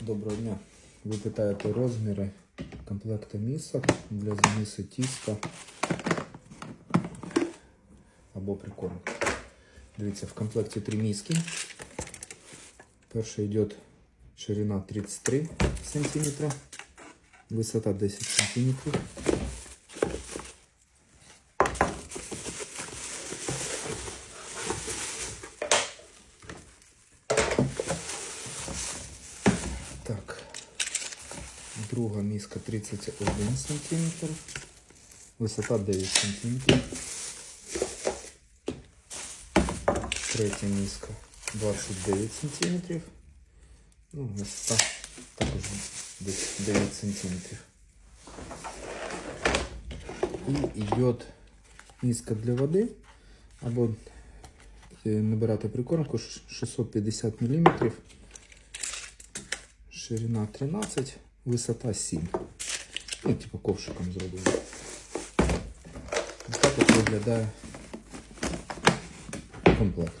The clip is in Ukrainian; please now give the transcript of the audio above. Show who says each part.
Speaker 1: Доброго дня. Ви питаєте розміри комплекту місок для замісу тіста або прикормки. Дивіться, в комплекті три миски. Перша йде ширина 33 см, висота 10 см. Друга миска 31 см. Висота 9 см. Третя миска 29 см. Ну, висота також десь 9 см. І йде миска для води. Або е, набирати прикормку 650 мм. Ширина 13, висота 7. Ну, типу ковшиком зроблено. Ось так от виглядає комплект.